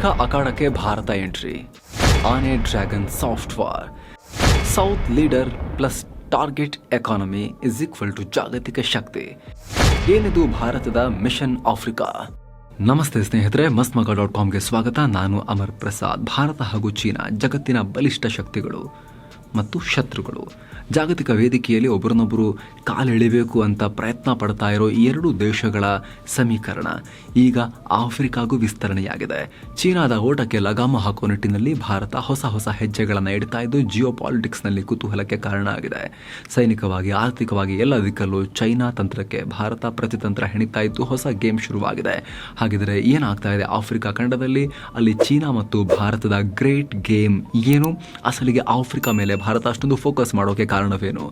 Africa ಅಖಾಡಕ್ಕೆ Bharat entry. ಆನೆ dragon software. South leader plus target economy is equal to ಜಾಗತಿಕ ಶಕ್ತಿ. ಏನಿದು ಭಾರತದ ಮಿಷನ್ ಆಫ್ರಿಕಾ? ನಮಸ್ತೆ ಸ್ನೇಹಿತರೆ ಮಸ್ತ್ ಮಗ ಡಾಟ್ ಕಾಮ್ಗೆ ಸ್ವಾಗತ. ನಾನು ಅಮರ್ ಪ್ರಸಾದ್. ಭಾರತ ಹಾಗೂ ಚೀನಾ ಜಗತ್ತಿನ ಬಲಿಷ್ಠ ಶಕ್ತಿಗಳು. ಮತ್ತು ಶತ್ರುಗಳು. ಜಾಗತಿಕ ವೇದಿಕೆಯಲ್ಲಿ ಒಬ್ಬರನ್ನೊಬ್ಬರು ಕಾಲೆಳಿಬೇಕು ಅಂತ ಪ್ರಯತ್ನ ಪಡ್ತಾ ಇರೋ ಎರಡು ದೇಶಗಳ ಸಮೀಕರಣ ಈಗ ಆಫ್ರಿಕಾಗೂ ವಿಸ್ತರಣೆಯಾಗಿದೆ. ಚೀನಾದ ಓಟಕ್ಕೆ ಲಗಾಮ ಹಾಕುವ ನಿಟ್ಟಿನಲ್ಲಿ ಭಾರತ ಹೊಸ ಹೊಸ ಹೆಜ್ಜೆಗಳನ್ನು ಇಡ್ತಾ ಇದ್ದು ಜಿಯೋ ಪಾಲಿಟಿಕ್ಸ್ನಲ್ಲಿ ಕುತೂಹಲಕ್ಕೆ ಕಾರಣ ಆಗಿದೆ. ಸೈನಿಕವಾಗಿ, ಆರ್ಥಿಕವಾಗಿ ಎಲ್ಲ ದಿಕ್ಕಲ್ಲೂ ಚೈನಾ ತಂತ್ರಕ್ಕೆ ಭಾರತ ಪ್ರತಿತಂತ್ರ ಹೆಣಿತಾ ಇದ್ದು ಹೊಸ ಗೇಮ್ ಶುರುವಾಗಿದೆ. ಹಾಗಿದ್ರೆ ಏನಾಗ್ತಾ ಇದೆ ಆಫ್ರಿಕಾ ಖಂಡದಲ್ಲಿ? ಅಲ್ಲಿ ಚೀನಾ ಮತ್ತು ಭಾರತದ ಗ್ರೇಟ್ ಗೇಮ್ ಏನು? ಅಸಲಿಗೆ ಆಫ್ರಿಕಾ ಮೇಲೆ ಭಾರತ ಅಷ್ಟೊಂದು ಫೋಕಸ್ ಮಾಡೋಕೆ ಕಾರಣವೇನು?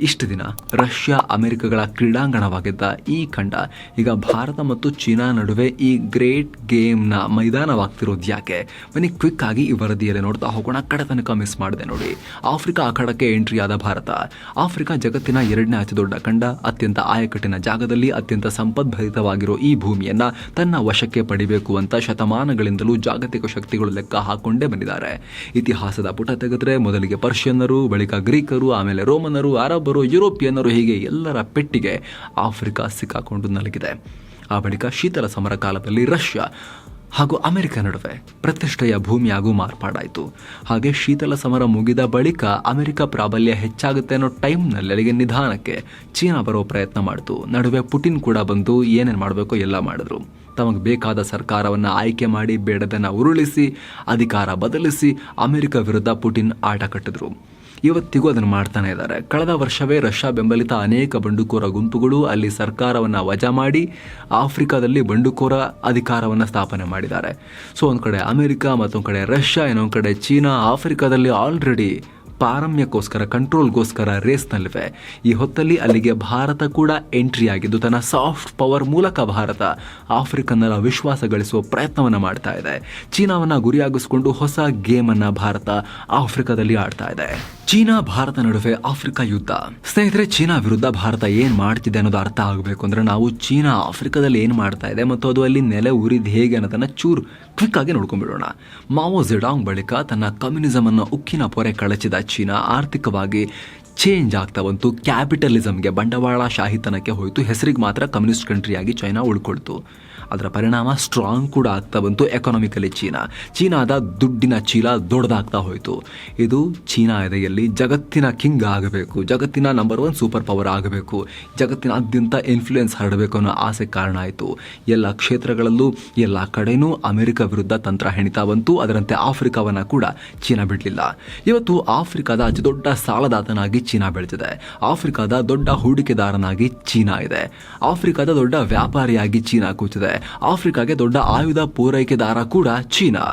ಇಷ್ಟು ದಿನ ರಷ್ಯಾ, ಅಮೆರಿಕಗಳ ಕ್ರೀಡಾಂಗಣವಾಗಿದ್ದ ಈ ಖಂಡ ಈಗ ಭಾರತ ಮತ್ತು ಚೀನಾ ನಡುವೆ ಈ ಗ್ರೇಟ್ ಗೇಮ್ನ ಮೈದಾನವಾಗ್ತಿರೋದು ಯಾಕೆ? ಬನ್ನಿ ಕ್ವಿಕ್ ಆಗಿ ಈ ವರದಿಯಲ್ಲಿ ನೋಡ್ತಾ ಹೋಗೋಣ. ಕಡೆ ತನಕ ಮಿಸ್ ಮಾಡಿದೆ ನೋಡಿ. ಆಫ್ರಿಕಾ ಅಖಾಡಕ್ಕೆ ಎಂಟ್ರಿ ಆದ ಭಾರತ. ಆಫ್ರಿಕಾ ಜಗತ್ತಿನ ಎರಡನೇ ಅತಿ ದೊಡ್ಡ ಖಂಡ. ಅತ್ಯಂತ ಆಯಕಟ್ಟಿನ ಜಾಗದಲ್ಲಿ ಅತ್ಯಂತ ಸಂಪದ್ಭರಿತವಾಗಿರೋ ಈ ಭೂಮಿಯನ್ನ ತನ್ನ ವಶಕ್ಕೆ ಪಡಿಬೇಕು ಅಂತ ಶತಮಾನಗಳಿಂದಲೂ ಜಾಗತಿಕ ಶಕ್ತಿಗಳು ಲೆಕ್ಕ ಹಾಕೊಂಡೇ ಬಂದಿದ್ದಾರೆ. ಇತಿಹಾಸದ ಪುಟ ತೆಗೆದ್ರೆ ಮೊದಲಿಗೆ ಪರ್ಷಿಯನ್ನರು, ಬಳಿಕ ಗ್ರೀಕರು, ಆಮೇಲೆ ರೋಮನರು ಅರಬರು ಯುರೋಪಿಯನ್ನರು ಹೀಗೆ ಎಲ್ಲರ ಪೆಟ್ಟಿಗೆ ಆಫ್ರಿಕಾ ಸಿಕ್ಕಾಕೊಂಡು ನಲಗಿದೆ. ಆ ಬಳಿಕ ಶೀತಲ ಸಮರ ಕಾಲದಲ್ಲಿ ರಷ್ಯಾ ಹಾಗೂ ಅಮೆರಿಕ ನಡುವೆ ಪ್ರತಿಷ್ಠೆಯ ಭೂಮಿಯಾಗೂ ಮಾರ್ಪಾಡಾಯಿತು. ಹಾಗೆ ಶೀತಲ ಸಮರ ಮುಗಿದ ಬಳಿಕ ಅಮೆರಿಕ ಪ್ರಾಬಲ್ಯ ಹೆಚ್ಚಾಗುತ್ತೆ ಅನ್ನೋ ಟೈಮ್ನಲ್ಲಿ ಅಲ್ಲಿಗೆ ನಿಧಾನಕ್ಕೆ ಚೀನಾ ಬರೋ ಪ್ರಯತ್ನ ಮಾಡಿತು. ನಡುವೆ ಪುಟಿನ್ ಕೂಡ ಬಂದು ಏನೇನು ಮಾಡಬೇಕೋ ಎಲ್ಲ ಮಾಡಿದ್ರು. ತಮಗೆ ಬೇಕಾದ ಸರ್ಕಾರವನ್ನು ಆಯ್ಕೆ ಮಾಡಿ ಬೇಡದನ್ನು ಉರುಳಿಸಿ, ಅಧಿಕಾರ ಬದಲಿಸಿ ಅಮೆರಿಕ ವಿರುದ್ಧ ಪುಟಿನ್ ಆಟ ಕಟ್ಟಿದ್ರು. ಇವತ್ತಿಗೂ ಅದನ್ನು ಮಾಡ್ತಾನೆ ಇದ್ದಾರೆ ಕಳೆದ ವರ್ಷವೇ ರಷ್ಯಾ ಬೆಂಬಲಿತ ಅನೇಕ ಬಂಡುಕೋರ ಗುಂಪುಗಳು ಅಲ್ಲಿ ಸರ್ಕಾರವನ್ನು ವಜಾ ಮಾಡಿ ಆಫ್ರಿಕಾದಲ್ಲಿ ಬಂಡುಕೋರ ಅಧಿಕಾರವನ್ನು ಸ್ಥಾಪನೆ ಮಾಡಿದ್ದಾರೆ. ಸೊ ಒಂದು ಕಡೆ ಅಮೆರಿಕ ಮತ್ತೊಂದು ಕಡೆ ರಷ್ಯಾ, ಇನ್ನೊಂದು ಕಡೆ ಚೀನಾ, ಆಫ್ರಿಕಾದಲ್ಲಿ ಆಲ್ರೆಡಿ ಪಾರಮ್ಯಕ್ಕೋಸ್ಕರ ಕಂಟ್ರೋಲ್ಗೋಸ್ಕರ ರೇಸ್ನಲ್ಲಿವೆ ಈ ಹೊತ್ತಲ್ಲಿ ಅಲ್ಲಿಗೆ ಭಾರತ ಕೂಡ ಎಂಟ್ರಿ ಆಗಿದ್ದು, ತನ್ನ ಸಾಫ್ಟ್ ಪವರ್ ಮೂಲಕ ಭಾರತ ಆಫ್ರಿಕನ್ನರ ವಿಶ್ವಾಸ ಗಳಿಸುವ ಪ್ರಯತ್ನವನ್ನು ಮಾಡ್ತಾ ಇದೆ. ಚೀನಾವನ್ನ ಗುರಿಯಾಗಿಸಿಕೊಂಡು ಹೊಸ ಗೇಮನ್ನು ಭಾರತ ಆಫ್ರಿಕಾದಲ್ಲಿ ಆಡ್ತಾ ಇದೆ. ಚೀನಾ, ಭಾರತ ನಡುವೆ ಆಫ್ರಿಕಾ ಯುದ್ಧ. ಸ್ನೇಹಿತರೆ, ಚೀನಾ ವಿರುದ್ಧ ಭಾರತ ಏನ್ ಮಾಡ್ತಿದೆ ಅನ್ನೋದು ಅರ್ಥ ಆಗಬೇಕು ಅಂದ್ರೆ, ನಾವು ಚೀನಾ ಆಫ್ರಿಕಾದಲ್ಲಿ ಏನ್ ಮಾಡ್ತಾ ಇದೆ ಮತ್ತು ಅದು ಅಲ್ಲಿ ನೆಲೆ ಉರಿದ್ ಹೇಗೆ ಅನ್ನೋದನ್ನ ಚೂರು ಕ್ವಿಕ್ ಆಗಿ ನೋಡ್ಕೊಂಡ್ಬಿಡೋಣ. ಮಾವೋ ಜೆಡಾಂಗ್ ಬಳಿಕ ತನ್ನ ಕಮ್ಯುನಿಸಮ್ ಅನ್ನು ಉಕ್ಕಿನ ಪೊರೆ ಕಳಚಿದ ಚೀನಾ ಆರ್ಥಿಕವಾಗಿ ಚೇಂಜ್ ಆಗ್ತಾ ಬಂತು. ಕ್ಯಾಪಿಟಲಿಸಮ್ಗೆ ಬಂಡವಾಳ ಶಾಹಿತನಕ್ಕೆ ಹೋಯಿತು. ಹೆಸರಿಗೆ ಮಾತ್ರ ಕಮ್ಯುನಿಸ್ಟ್ ಕಂಟ್ರಿಯಾಗಿ ಚೈನಾ ಉಳ್ಕೊಳ್ತು. ಅದರ ಪರಿಣಾಮ ಸ್ಟ್ರಾಂಗ್ ಕೂಡ ಆಗ್ತಾ ಬಂತು ಎಕನಾಮಿಕಲಿ ಚೀನಾ. ಚೀನಾದ ದುಡ್ಡಿನ ಚೀಲ ದೊಡ್ಡದಾಗ್ತಾ ಹೋಯಿತು. ಇದು ಚೀನಾ ಎದೆಯಲ್ಲಿ ಜಗತ್ತಿನ ಕಿಂಗ್ ಆಗಬೇಕು, ಜಗತ್ತಿನ ನಂಬರ್ ಒನ್ ಸೂಪರ್ ಪವರ್ ಆಗಬೇಕು, ಜಗತ್ತಿನಾದ್ಯಂತ ಇನ್ಫ್ಲೂಯೆನ್ಸ್ ಹರಡಬೇಕು ಅನ್ನೋ ಆಸೆ ಕಾರಣ ಆಯಿತು. ಎಲ್ಲ ಕ್ಷೇತ್ರಗಳಲ್ಲೂ, ಎಲ್ಲ ಕಡೆಯೂ ಅಮೆರಿಕ ವಿರುದ್ಧ ತಂತ್ರ ಹೆಣಿತಾ ಬಂತು, ಅದರಂತೆ ಆಫ್ರಿಕಾವನ್ನು ಕೂಡ ಚೀನಾ ಬಿಡಲಿಲ್ಲ. ಇವತ್ತು ಆಫ್ರಿಕಾದ ಅತಿ ದೊಡ್ಡ ಸಾಲದಾತನಾಗಿ ಚೀನಾ ಬೆಳೆದಿದೆ. ಆಫ್ರಿಕಾದ ದೊಡ್ಡ ಹೂಡಿಕೆದಾರನಾಗಿ ಚೀನಾ ಇದೆ. ಆಫ್ರಿಕಾದ ದೊಡ್ಡ ವ್ಯಾಪಾರಿಯಾಗಿ ಚೀನಾ ಕೂತಿದೆ. ಆಫ್ರಿಕಾಗೆ ದೊಡ್ಡ ಆಯುಧ ಪೂರೈಕೆದಾರ ಕೂಡ ಚೀನಾ.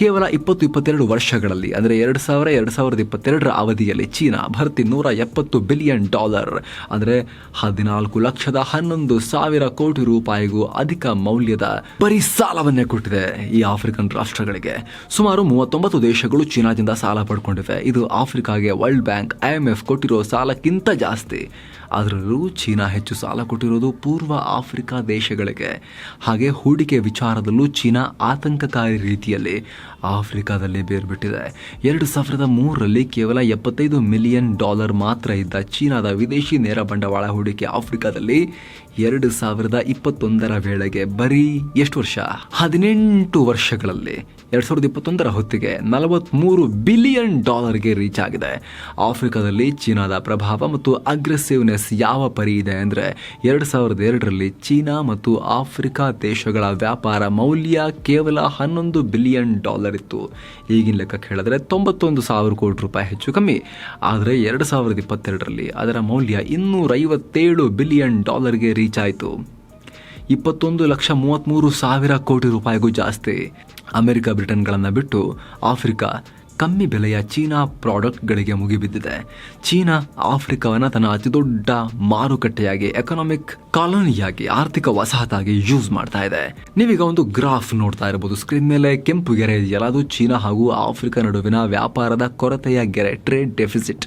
ಕೇವಲ ಇಪ್ಪತ್ತು ಇಪ್ಪತ್ತೆರಡು ವರ್ಷಗಳಲ್ಲಿ, ಅಂದರೆ ಎರಡು ಸಾವಿರ, ಎರಡು ಸಾವಿರದ ಇಪ್ಪತ್ತೆರಡರ ಅವಧಿಯಲ್ಲಿ ಚೀನಾ ಭರ್ತಿ ನೂರ ಎಪ್ಪತ್ತು ಬಿಲಿಯನ್ ಡಾಲರ್, ಅಂದರೆ ಹದಿನಾಲ್ಕು ಲಕ್ಷದ ಹನ್ನೊಂದು ಸಾವಿರ ಕೋಟಿ ರೂಪಾಯಿಗೂ ಅಧಿಕ ಮೌಲ್ಯದ ಬರೀ ಸಾಲವನ್ನೇ ಕೊಟ್ಟಿದೆ ಈ ಆಫ್ರಿಕನ್ ರಾಷ್ಟ್ರಗಳಿಗೆ. ಸುಮಾರು ಮೂವತ್ತೊಂಬತ್ತು ದೇಶಗಳು ಚೀನಾದಿಂದ ಸಾಲ ಪಡ್ಕೊಂಡಿವೆ. ಇದು ಆಫ್ರಿಕಾಗೆ ವರ್ಲ್ಡ್ ಬ್ಯಾಂಕ್ ಐಎಂಎಫ್ ಕೊಟ್ಟಿರೋ ಸಾಲಕ್ಕಿಂತ ಜಾಸ್ತಿ. ಅದರಲ್ಲೂ ಚೀನಾ ಹೆಚ್ಚು ಸಾಲ ಕೊಟ್ಟಿರೋದು ಪೂರ್ವ ಆಫ್ರಿಕಾ ದೇಶಗಳಿಗೆ. ಹಾಗೆ ಹೂಡಿಕೆ ವಿಚಾರದಲ್ಲೂ ಚೀನಾ ಆತಂಕಕಾರಿ ರೀತಿಯಲ್ಲಿ ಆಫ್ರಿಕಾದಲ್ಲಿ ಬೇರ್ಬಿಟ್ಟಿದೆ. ಎರಡು ಸಾವಿರದ ಮೂರರಲ್ಲಿ ಕೇವಲ ಎಪ್ಪತ್ತೈದು ಮಿಲಿಯನ್ ಡಾಲರ್ ಮಾತ್ರ ಇದ್ದ ಚೀನಾದ ವಿದೇಶಿ ನೇರ ಬಂಡವಾಳ ಹೂಡಿಕೆ ಆಫ್ರಿಕಾದಲ್ಲಿ ಎರಡು ಸಾವಿರದ ಇಪ್ಪತ್ತೊಂದರ ವೇಳೆಗೆ ಬರೀ ಎಷ್ಟು ವರ್ಷ? ಹದಿನೆಂಟು ವರ್ಷಗಳಲ್ಲಿ ಎರಡು ಸಾವಿರದ ಇಪ್ಪತ್ತೊಂದರ ಹೊತ್ತಿಗೆ ನಲವತ್ತ್ಮೂರು ಬಿಲಿಯನ್ ಡಾಲರ್ಗೆ ರೀಚ್ ಆಗಿದೆ. ಆಫ್ರಿಕಾದಲ್ಲಿ ಚೀನಾದ ಪ್ರಭಾವ ಮತ್ತು ಅಗ್ರೆಸಿವ್ನೆಸ್ ಯಾವ ಪರಿ ಇದೆ ಅಂದರೆ ಎರಡು ಸಾವಿರದ ಎರಡರಲ್ಲಿ ಚೀನಾ ಮತ್ತು ಆಫ್ರಿಕಾ ದೇಶಗಳ ವ್ಯಾಪಾರ ಮೌಲ್ಯ ಕೇವಲ ಹನ್ನೊಂದು ಬಿಲಿಯನ್ ಡಾಲರ್ ಇತ್ತು. ಈಗಿನ ಲೆಕ್ಕಕ್ಕೆ ಹೇಳಿದ್ರೆ ತೊಂಬತ್ತೊಂದು ಸಾವಿರ ಕೋಟಿ ರೂಪಾಯಿ ಹೆಚ್ಚು ಕಮ್ಮಿ. ಆದರೆ ಎರಡು ಸಾವಿರದ ಇಪ್ಪತ್ತೆರಡರಲ್ಲಿ ಅದರ ಮೌಲ್ಯ ಇನ್ನೂರೈವತ್ತೇಳು ಬಿಲಿಯನ್ ಡಾಲರ್ಗೆ ಆಯಿತು. ಇಪ್ಪತ್ತೊಂದು ಲಕ್ಷ ಮೂವತ್ತ್ಮೂರು ಸಾವಿರ ಕೋಟಿ ರೂಪಾಯಿಗೂ ಜಾಸ್ತಿ ಅಮೆರಿಕ, ಬ್ರಿಟನ್ಗಳನ್ನು ಬಿಟ್ಟು ಆಫ್ರಿಕಾ ಕಮ್ಮಿ ಬೆಲೆಯ ಚೀನಾ ಪ್ರಾಡಕ್ಟ್ಗಳಿಗೆ ಮುಗಿಬಿದ್ದಿದೆ. ಚೀನಾ ಆಫ್ರಿಕಾವನ್ನು ತನ್ನ ಅತಿದೊಡ್ಡ ಮಾರುಕಟ್ಟೆಯಾಗಿ ಎಕನಾಮಿಕ್ ಕಾಲೋನಿಯಾಗಿ, ಆರ್ಥಿಕ ವಸಾಹತಾಗಿ ಯೂಸ್ ಮಾಡ್ತಾ ಇದೆ. ನೀವೀಗ ಒಂದು ಗ್ರಾಫ್ ನೋಡ್ತಾ ಇರಬಹುದು ಸ್ಕ್ರೀನ್ ಮೇಲೆ ಕೆಂಪು ಗೆರೆ ಇದೆಯಲ್ಲ ಅದು ಚೀನಾ ಹಾಗೂ ಆಫ್ರಿಕಾ ನಡುವಿನ ವ್ಯಾಪಾರದ ಕೊರತೆಯ ಗೆರೆ ಟ್ರೇಡ್ ಡೆಫಿಸಿಟ್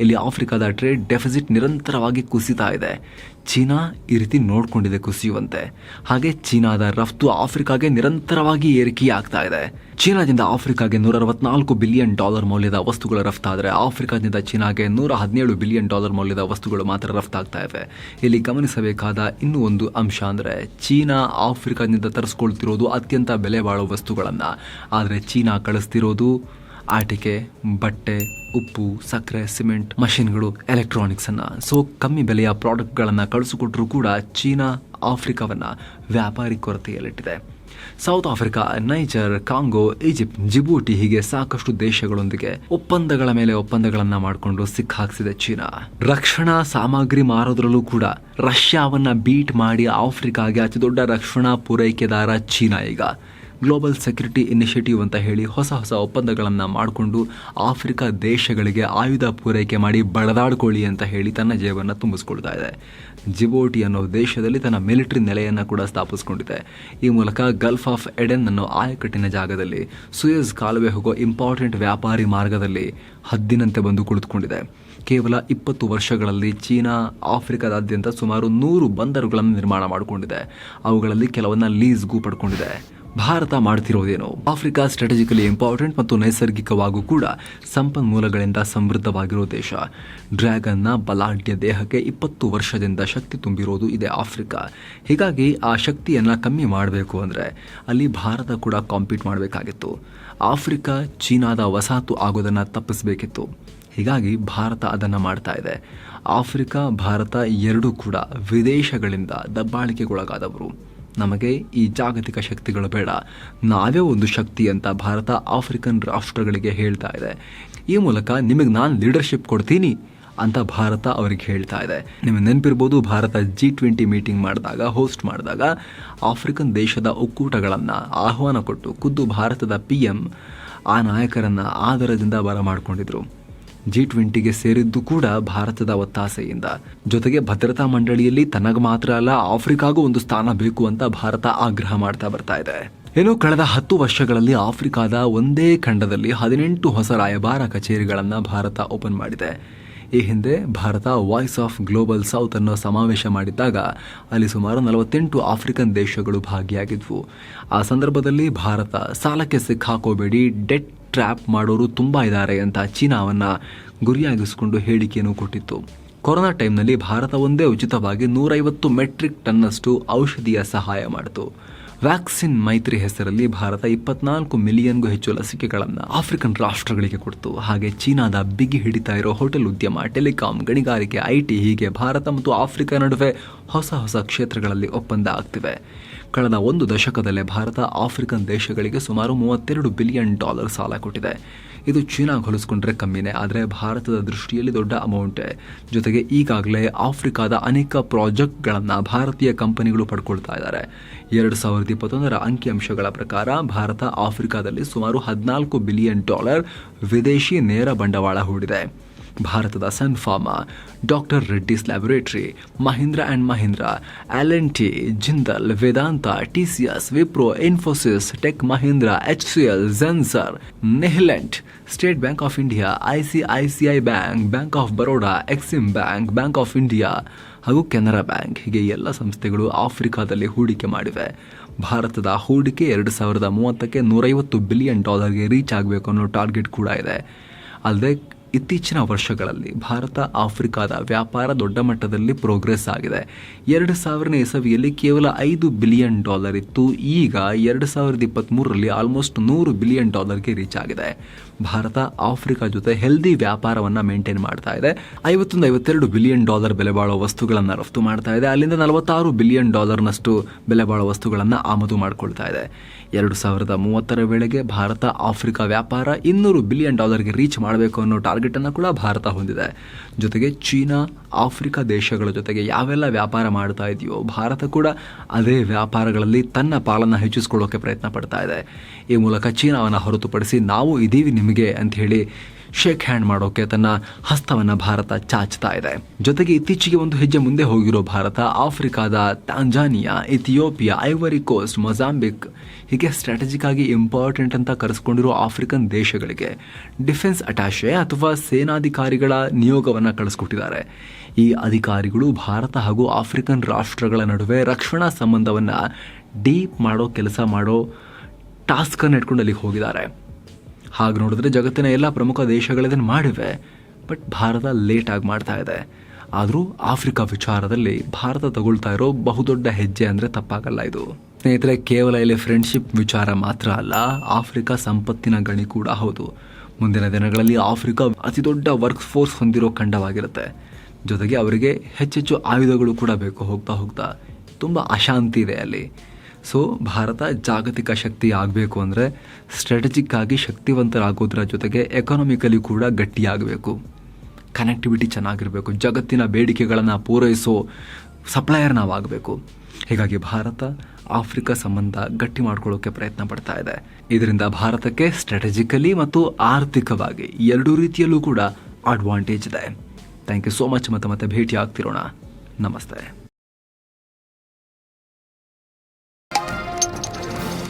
ಇಲ್ಲಿ ಆಫ್ರಿಕಾದ ಟ್ರೇಡ್ ಡೆಫಿಸಿಟ್ ನಿರಂತರವಾಗಿ ಕುಸಿತಾ ಇದೆ. ಚೀನಾ ಈ ರೀತಿ ನೋಡ್ಕೊಂಡಿದೆ ಕುಸಿಯುವಂತೆ. ಹಾಗೆ ಚೀನಾದ ರಫ್ತು ಆಫ್ರಿಕಾಗೆ ನಿರಂತರವಾಗಿ ಏರಿಕೆಯಾಗ್ತಾ ಇದೆ. ಚೀನಾದಿಂದ ಆಫ್ರಿಕಾಗೆ ನೂರ ಅರವತ್ನಾಲ್ಕು ಬಿಲಿಯನ್ ಡಾಲರ್ ಮೌಲ್ಯದ ವಸ್ತುಗಳು ರಫ್ತಾದರೆ ಆಫ್ರಿಕಾದಿಂದ ಚೀನಾಗೆ ನೂರ ಹದಿನೇಳು ಬಿಲಿಯನ್ ಡಾಲರ್ ಮೌಲ್ಯದ ವಸ್ತುಗಳು ಮಾತ್ರ ರಫ್ತಾಗ್ತಾ ಇವೆ. ಇಲ್ಲಿ ಗಮನಿಸಬೇಕಾದ ಇನ್ನೂ ಒಂದು ಅಂಶ ಅಂದರೆ ಚೀನಾ ಆಫ್ರಿಕಾದಿಂದ ತರಿಸ್ಕೊಳ್ತಿರೋದು ಅತ್ಯಂತ ಬೆಲೆ ಬಾಳುವ ವಸ್ತುಗಳನ್ನು. ಆದರೆ ಚೀನಾ ಕಳಿಸ್ತಿರೋದು ಆಟಿಕೆ, ಬಟ್ಟೆ, ಉಪ್ಪು, ಸಕ್ಕರೆ, ಸಿಮೆಂಟ್, ಮಷಿನ್ಗಳು, ಎಲೆಕ್ಟ್ರಾನಿಕ್ಸ್ ಅನ್ನ. ಸೊ ಕಮ್ಮಿ ಬೆಲೆಯ ಪ್ರಾಡಕ್ಟ್ಗಳನ್ನು ಕಳಿಸಿಕೊಟ್ರೂ ಕೂಡ ಚೀನಾ, ಆಫ್ರಿಕಾವನ್ನ ವ್ಯಾಪಾರಿ ಕೊರತೆಯಲ್ಲಿಟ್ಟಿದೆ. South Africa, Niger, Congo, Egypt, Djibouti ಹೀಗೆ ಸಾಕಷ್ಟು ದೇಶಗಳೊಂದಿಗೆ ಒಪ್ಪಂದಗಳ ಮೇಲೆ ಒಪ್ಪಂದಗಳನ್ನ ಮಾಡಿಕೊಂಡು ಸಿಕ್ಕಾಕ್ಸಿದೆ ಚೀನಾ. ರಕ್ಷಣಾ ಸಾಮಗ್ರಿ ಮಾರೋದ್ರಲ್ಲೂ ಕೂಡ ರಷ್ಯಾವನ್ನ ಬೀಟ್ ಮಾಡಿ ಆಫ್ರಿಕಾಗೆ ಅತಿ ದೊಡ್ಡ ರಕ್ಷಣಾ ಪೂರೈಕೆದಾರ ಚೀನಾ ಈಗ. ಗ್ಲೋಬಲ್ ಸೆಕ್ಯೂರಿಟಿ ಇನಿಷಿಯೇಟಿವ್ ಅಂತ ಹೇಳಿ ಹೊಸ ಹೊಸ ಒಪ್ಪಂದಗಳನ್ನು ಮಾಡಿಕೊಂಡು ಆಫ್ರಿಕಾ ದೇಶಗಳಿಗೆ ಆಯುಧ ಪೂರೈಕೆ ಮಾಡಿ ಬಳದಾಡ್ಕೊಳ್ಳಿ ಅಂತ ಹೇಳಿ ತನ್ನ ಜೇಬನ್ನು ತುಂಬಿಸ್ಕೊಳ್ತಾ ಇದೆ. ಜಿಬೋಟಿ ಅನ್ನೋ ದೇಶದಲ್ಲಿ ತನ್ನ ಮಿಲಿಟರಿ ನೆಲೆಯನ್ನು ಕೂಡ ಸ್ಥಾಪಿಸ್ಕೊಂಡಿದೆ. ಈ ಮೂಲಕ ಗಲ್ಫ್ ಆಫ್ ಎಡೆನ್ ಅನ್ನೋ ಆಯಕಟ್ಟಿನ ಜಾಗದಲ್ಲಿ ಸುಯಸ್ ಕಾಲುವೆ ಹೋಗೋ ಇಂಪಾರ್ಟೆಂಟ್ ವ್ಯಾಪಾರಿ ಮಾರ್ಗದಲ್ಲಿ ಹದ್ದಿನಂತೆ ಬಂದು ಕುಳಿತುಕೊಂಡಿದೆ. ಕೇವಲ ಇಪ್ಪತ್ತು ವರ್ಷಗಳಲ್ಲಿ ಚೀನಾ ಆಫ್ರಿಕಾದಾದ್ಯಂತ ಸುಮಾರು ನೂರು ಬಂದರುಗಳನ್ನು ನಿರ್ಮಾಣ ಮಾಡಿಕೊಂಡಿದೆ. ಅವುಗಳಲ್ಲಿ ಕೆಲವನ್ನ ಲೀಸ್ಗೂ ಪಡ್ಕೊಂಡಿದೆ ಭಾರತ ಮಾಡ್ತಿರೋದೇನು ಆಫ್ರಿಕಾ ಸ್ಟ್ರಾಟಜಿಕಲಿ ಇಂಪಾರ್ಟೆಂಟ್ ಮತ್ತು ನೈಸರ್ಗಿಕವಾಗೂ ಕೂಡ ಸಂಪನ್ಮೂಲಗಳಿಂದ ಸಮೃದ್ಧವಾಗಿರೋ ದೇಶ. ಡ್ರ್ಯಾಗನ್ನ ಬಲಾಢ್ಯ ದೇಹಕ್ಕೆ ಇಪ್ಪತ್ತು ವರ್ಷದಿಂದ ಶಕ್ತಿ ತುಂಬಿರೋದು ಇದೆ ಆಫ್ರಿಕಾ. ಹೀಗಾಗಿ ಆ ಶಕ್ತಿಯನ್ನು ಕಮ್ಮಿ ಮಾಡಬೇಕು ಅಂದರೆ ಅಲ್ಲಿ ಭಾರತ ಕೂಡ ಕಾಂಪೀಟ್ ಮಾಡಬೇಕಾಗಿತ್ತು. ಆಫ್ರಿಕಾ, ಚೀನಾದ ವಸಾಹತು ಆಗೋದನ್ನು ತಪ್ಪಿಸಬೇಕಿತ್ತು. ಹೀಗಾಗಿ ಭಾರತ ಅದನ್ನು ಮಾಡ್ತಾ ಇದೆ. ಆಫ್ರಿಕಾ, ಭಾರತ ಎರಡೂ ಕೂಡ ವಿದೇಶಗಳಿಂದ ದಬ್ಬಾಳಿಕೆಗೊಳಗಾದವರು. ನಮಗೆ ಈ ಜಾಗತಿಕ ಶಕ್ತಿಗಳು ಬೇಡ. ನಾವೇ ಒಂದು ಶಕ್ತಿ ಅಂತ ಭಾರತ ಆಫ್ರಿಕನ್ ರಾಷ್ಟ್ರಗಳಿಗೆ ಹೇಳ್ತಾ ಇದೆ. ಈ ಮೂಲಕ ನಿಮಗೆ ನಾನು ಲೀಡರ್ಶಿಪ್ ಕೊಡ್ತೀನಿ ಅಂತ ಭಾರತ ಅವರಿಗೆ ಹೇಳ್ತಾ ಇದೆ. ನಿಮಗೆ ನೆನಪಿರ್ಬೋದು, ಭಾರತ ಜಿ ಟ್ವೆಂಟಿ ಮೀಟಿಂಗ್ ಮಾಡಿದಾಗ ಹೋಸ್ಟ್ ಮಾಡಿದಾಗ ಆಫ್ರಿಕನ್ ದೇಶದ ಒಕ್ಕೂಟಗಳನ್ನು ಆಹ್ವಾನ ಕೊಟ್ಟು ಖುದ್ದು ಭಾರತದ ಪಿ ಎಂ ಆ ನಾಯಕರನ್ನು ಆದರದಿಂದ ಬರಮಾಡಿಕೊಂಡಿದ್ರು. ಜಿ ಟ್ವೆಂಟಿಗೆ ಸೇರಿದ್ದು ಕೂಡ ಭಾರತದ ಒತ್ತಾಸೆಯಿಂದ. ಜೊತೆಗೆ ಭದ್ರತಾ ಮಂಡಳಿಯಲ್ಲಿ ತನಗೆ ಮಾತ್ರ ಅಲ್ಲ, ಆಫ್ರಿಕಾಗೂ ಒಂದು ಸ್ಥಾನ ಬೇಕು ಅಂತ ಭಾರತ ಆಗ್ರಹ ಮಾಡ್ತಾ ಬರ್ತಾ ಇದೆ. ಇನ್ನು ಕಳೆದ ಹತ್ತು ವರ್ಷಗಳಲ್ಲಿ ಆಫ್ರಿಕಾದ ಒಂದೇ ಖಂಡದಲ್ಲಿ ಹದಿನೆಂಟು ಹೊಸ ರಾಯಭಾರ ಕಚೇರಿಗಳನ್ನು ಭಾರತ ಓಪನ್ ಮಾಡಿದೆ. ಈ ಹಿಂದೆ Bharat voice of global south ಅನ್ನೋ ಸಮಾವೇಶ ಮಾಡಿದ್ದಾಗ ಅಲ್ಲಿ ಸುಮಾರು ನಲವತ್ತೆಂಟು ಆಫ್ರಿಕನ್ ದೇಶಗಳು ಭಾಗಿಯಾಗಿದ್ವು. ಆ ಸಂದರ್ಭದಲ್ಲಿ ಭಾರತ ಸಾಲಕ್ಕೆ ಸಿಕ್ಕಾಕೋಬೇಡಿ, ಡೆಟ್ ಟ್ರ್ಯಾಪ್ ಮಾಡೋರು ತುಂಬ ಇದ್ದಾರೆ ಅಂತ ಚೀನಾವನ್ನು ಗುರಿಯಾಗಿಸಿಕೊಂಡು ಹೇಳಿಕೆಯನ್ನು ಕೊಟ್ಟಿತ್ತು. ಕೊರೋನಾ ಟೈಮ್ನಲ್ಲಿ ಭಾರತ ಒಂದೇ ಉಚಿತವಾಗಿ ನೂರೈವತ್ತು ಮೆಟ್ರಿಕ್ ಟನ್ನಷ್ಟು ಔಷಧಿಯ ಸಹಾಯ ಮಾಡಿತು. ವ್ಯಾಕ್ಸಿನ್ ಮೈತ್ರಿ ಹೆಸರಲ್ಲಿ ಭಾರತ ಇಪ್ಪತ್ನಾಲ್ಕು ಮಿಲಿಯನ್ಗೂ ಹೆಚ್ಚು ಲಸಿಕೆಗಳನ್ನು ಆಫ್ರಿಕನ್ ರಾಷ್ಟ್ರಗಳಿಗೆ ಕೊಡ್ತು. ಹಾಗೆ ಚೀನಾದ ಬಿಗಿ ಹಿಡಿತಾ ಇರೋ ಹೋಟೆಲ್ ಉದ್ಯಮ ಟೆಲಿಕಾಂ ಗಣಿಗಾರಿಕೆ ಐಟಿ ಹೀಗೆ ಭಾರತ ಮತ್ತು ಆಫ್ರಿಕಾ ನಡುವೆ ಹೊಸ ಹೊಸ ಕ್ಷೇತ್ರಗಳಲ್ಲಿ ಒಪ್ಪಂದ ಆಗ್ತಿವೆ. ಕಳೆದ ಒಂದು ದಶಕದಲ್ಲೇ ಭಾರತ ಆಫ್ರಿಕನ್ ದೇಶಗಳಿಗೆ ಸುಮಾರು ಮೂವತ್ತೆರಡು ಬಿಲಿಯನ್ ಡಾಲರ್ ಸಾಲ ಕೊಟ್ಟಿದೆ. ಇದು ಚೀನಾ ಹೊಲಿಸ್ಕೊಂಡ್ರೆ ಕಮ್ಮಿನೇ, ಆದರೆ ಭಾರತದ ದೃಷ್ಟಿಯಲ್ಲಿ ದೊಡ್ಡ ಅಮೌಂಟೇ ಜೊತೆಗೆ ಈಗಾಗಲೇ ಆಫ್ರಿಕಾದ ಅನೇಕ ಪ್ರಾಜೆಕ್ಟ್ಗಳನ್ನು ಭಾರತೀಯ ಕಂಪನಿಗಳು ಪಡ್ಕೊಳ್ತಾ ಇದ್ದಾರೆ ಎರಡು ಸಾವಿರದ ಇಪ್ಪತ್ತೊಂದರ ಅಂಕಿಅಂಶಗಳ ಪ್ರಕಾರ ಭಾರತ ಆಫ್ರಿಕಾದಲ್ಲಿ ಸುಮಾರು ಹದಿನಾಲ್ಕು ಬಿಲಿಯನ್ ಡಾಲರ್ ವಿದೇಶಿ ನೇರ ಬಂಡವಾಳ ಹೂಡಿದೆ. ಭಾರತದ Sun Pharma Doctor Reddy's Laboratory Mahindra and Mahindra L T Jindal Vedanta T C S Wipro Infosys Tech Mahindra H C L Zensar Nihilent State Bank of India I C I C I Bank Bank of Baroda Exim Bank Bank of India ಹಾಗೂ Canara bank ಹೀಗೆ ಎಲ್ಲ ಸಂಸ್ಥೆಗಳು ಆಫ್ರಿಕಾದಲ್ಲಿ ಹೂಡಿಕೆ ಮಾಡಿವೆ. ಭಾರತದ ಹೂಡಿಕೆ ಎರಡು ಸಾವಿರದ ಮೂವತ್ತಕ್ಕೆ ನೂರೈವತ್ತು ಬಿಲಿಯನ್ ಡಾಲರ್ಗೆ ರೀಚ್ ಆಗಬೇಕು ಅನ್ನೋ ಟಾರ್ಗೆಟ್ ಕೂಡ ಇದೆ. ಅಲ್ಲದೆ ಇತ್ತೀಚಿನ ವರ್ಷಗಳಲ್ಲಿ ಭಾರತ ಆಫ್ರಿಕಾದ ವ್ಯಾಪಾರ ದೊಡ್ಡ ಮಟ್ಟದಲ್ಲಿ ಪ್ರೋಗ್ರೆಸ್ ಆಗಿದೆ. ಎರಡು ಸಾವಿರನೇ ಇಸವಿಯಲ್ಲಿ ಕೇವಲ ಐದು ಬಿಲಿಯನ್ ಡಾಲರ್ ಇತ್ತು. ಈಗ ಎರಡು ಸಾವಿರದ ಇಪ್ಪತ್ತ್ಮೂರರಲ್ಲಿ ಆಲ್ಮೋಸ್ಟ್ ನೂರು ಬಿಲಿಯನ್ ಡಾಲರ್ಗೆ ರೀಚ್ ಆಗಿದೆ. ಭಾರತ ಆಫ್ರಿಕಾ ಜೊತೆ ಹೆಲ್ದಿ ವ್ಯಾಪಾರವನ್ನು ಮೇಂಟೈನ್ ಮಾಡ್ತಾ ಇದೆ. ಐವತ್ತೊಂದು ಐವತ್ತೆರಡು ಬಿಲಿಯನ್ ಡಾಲರ್ ಬೆಲೆ ಬಾಳುವ ವಸ್ತುಗಳನ್ನು ರಫ್ತು ಮಾಡ್ತಾ ಇದೆ. ಅಲ್ಲಿಂದ ನಲವತ್ತಾರು ಬಿಲಿಯನ್ ಡಾಲರ್ನಷ್ಟು ಬೆಲೆ ಬಾಳುವ ವಸ್ತುಗಳನ್ನು ಆಮದು ಮಾಡಿಕೊಳ್ತಾ ಇದೆ. ಎರಡು ಸಾವಿರದ ಮೂವತ್ತರ ವೇಳೆಗೆ ಭಾರತ ಆಫ್ರಿಕಾ ವ್ಯಾಪಾರ ಇನ್ನೂರು ಬಿಲಿಯನ್ ಡಾಲರ್ಗೆ ರೀಚ್ ಮಾಡಬೇಕು ಅನ್ನೋ ಟಾರ್ಗೆಟ್ ಅನ್ನು ಕೂಡ ಭಾರತ ಹೊಂದಿದೆ. ಜೊತೆಗೆ ಚೀನಾ, ಆಫ್ರಿಕಾ ದೇಶಗಳ ಜೊತೆಗೆ ಯಾವೆಲ್ಲ ವ್ಯಾಪಾರ ಮಾಡ್ತಾ ಇದೆಯೋ ಭಾರತ ಕೂಡ ಅದೇ ವ್ಯಾಪಾರಗಳಲ್ಲಿ ತನ್ನ ಪಾಲನ್ನು ಹೆಚ್ಚಿಸ್ಕೊಳ್ಳೋಕೆ ಪ್ರಯತ್ನ ಪಡ್ತಾ ಇದೆ. ಈ ಮೂಲಕ ಚೀನಾವನ್ನು ಹೊರತುಪಡಿಸಿ ನಾವು ಇದ್ದೀವಿ ನಿಮಗೆ ಅಂತ ಹೇಳಿ ಶೇಕ್ ಹ್ಯಾಂಡ್ ಮಾಡೋಕೆ ತನ್ನ ಹಸ್ತವನ್ನು ಭಾರತ ಚಾಚ್ತಾ ಇದೆ. ಜೊತೆಗೆ ಇತ್ತೀಚೆಗೆ ಒಂದು ಹೆಜ್ಜೆ ಮುಂದೆ ಹೋಗಿರೋ ಭಾರತ, ಆಫ್ರಿಕಾದ Tanzania, Ethiopia, Ivory Coast Mozambique ಹೀಗೆ ಸ್ಟ್ರಾಟಜಿಕ್ ಆಗಿ ಇಂಪಾರ್ಟೆಂಟ್ ಅಂತ ಕರೆಸ್ಕೊಂಡಿರೋ ಆಫ್ರಿಕನ್ ದೇಶಗಳಿಗೆ ಡಿಫೆನ್ಸ್ ಅಟ್ಯಾಶೆ ಅಥವಾ ಸೇನಾಧಿಕಾರಿಗಳ ನಿಯೋಗವನ್ನು ಕಳಿಸ್ಕೊಟ್ಟಿದ್ದಾರೆ. ಈ ಅಧಿಕಾರಿಗಳು ಭಾರತ ಹಾಗೂ ಆಫ್ರಿಕನ್ ರಾಷ್ಟ್ರಗಳ ನಡುವೆ ರಕ್ಷಣಾ ಸಂಬಂಧವನ್ನು ಡೀಪ್ ಮಾಡೋ ಕೆಲಸ ಮಾಡೋ ಟಾಸ್ಕನ್ನು ಇಟ್ಕೊಂಡು ಅಲ್ಲಿಗೆ ಹೋಗಿದ್ದಾರೆ. ಹಾಗೆ ನೋಡಿದ್ರೆ ಜಗತ್ತಿನ ಎಲ್ಲ ಪ್ರಮುಖ ದೇಶಗಳಿದನ್ನು ಮಾಡಿವೆ, ಬಟ್ ಭಾರತ ಲೇಟಾಗಿ ಮಾಡ್ತಾ ಇದೆ. ಆದರೂ ಆಫ್ರಿಕಾ ವಿಚಾರದಲ್ಲಿ ಭಾರತ ತಗೊಳ್ತಾ ಇರೋ ಬಹುದೊಡ್ಡ ಹೆಜ್ಜೆ ಅಂದರೆ ತಪ್ಪಾಗಲ್ಲ ಇದು. ಸ್ನೇಹಿತರೆ, ಕೇವಲ ಇಲ್ಲಿ ಫ್ರೆಂಡ್ಶಿಪ್ ವಿಚಾರ ಮಾತ್ರ ಅಲ್ಲ, ಆಫ್ರಿಕಾ ಸಂಪತ್ತಿನ ಗಣಿ ಕೂಡ ಹೌದು. ಮುಂದಿನ ದಿನಗಳಲ್ಲಿ ಆಫ್ರಿಕಾ ಅತಿ ದೊಡ್ಡ ವರ್ಕ್ ಫೋರ್ಸ್ ಹೊಂದಿರೋ ಖಂಡವಾಗಿರುತ್ತೆ. ಜೊತೆಗೆ ಅವರಿಗೆ ಹೆಚ್ಚೆಚ್ಚು ಆಯುಧಗಳು ಕೂಡ ಬೇಕು ಹೋಗ್ತಾ ಹೋಗ್ತಾ ತುಂಬ ಅಶಾಂತಿ ಇದೆ ಅಲ್ಲಿ. ಸೊ ಭಾರತ ಜಾಗತಿಕ ಶಕ್ತಿ ಆಗಬೇಕು ಅಂದರೆ ಸ್ಟ್ರಾಟಜಿಕ್ ಆಗಿ ಶಕ್ತಿವಂತರಾಗೋದ್ರ ಜೊತೆಗೆ ಎಕನಾಮಿಕಲಿ ಕೂಡ ಗಟ್ಟಿಯಾಗಬೇಕು ಕನೆಕ್ಟಿವಿಟಿ ಚೆನ್ನಾಗಿರಬೇಕು. ಜಗತ್ತಿನ ಬೇಡಿಕೆಗಳನ್ನು ಪೂರೈಸೋ ಸಪ್ಲೈಯರ್ ನಾವಾಗಬೇಕು. ಹೀಗಾಗಿ ಭಾರತ ಆಫ್ರಿಕಾ ಸಂಬಂಧ ಗಟ್ಟಿ ಮಾಡ್ಕೊಳ್ಳೋಕೆ ಪ್ರಯತ್ನ ಪಡ್ತಾ ಇದೆ. ಇದರಿಂದ ಭಾರತಕ್ಕೆ ಸ್ಟ್ರಾಟಜಿಕಲಿ ಮತ್ತು ಆರ್ಥಿಕವಾಗಿ ಎರಡೂ ರೀತಿಯಲ್ಲೂ ಕೂಡ ಅಡ್ವಾಂಟೇಜ್ ಇದೆ. ಥ್ಯಾಂಕ್ ಯು ಸೋ ಮಚ್ ಮತ್ತೆ ಮತ್ತೆ ಭೇಟಿ ಆಗ್ತಿರೋಣ ನಮಸ್ತೆ.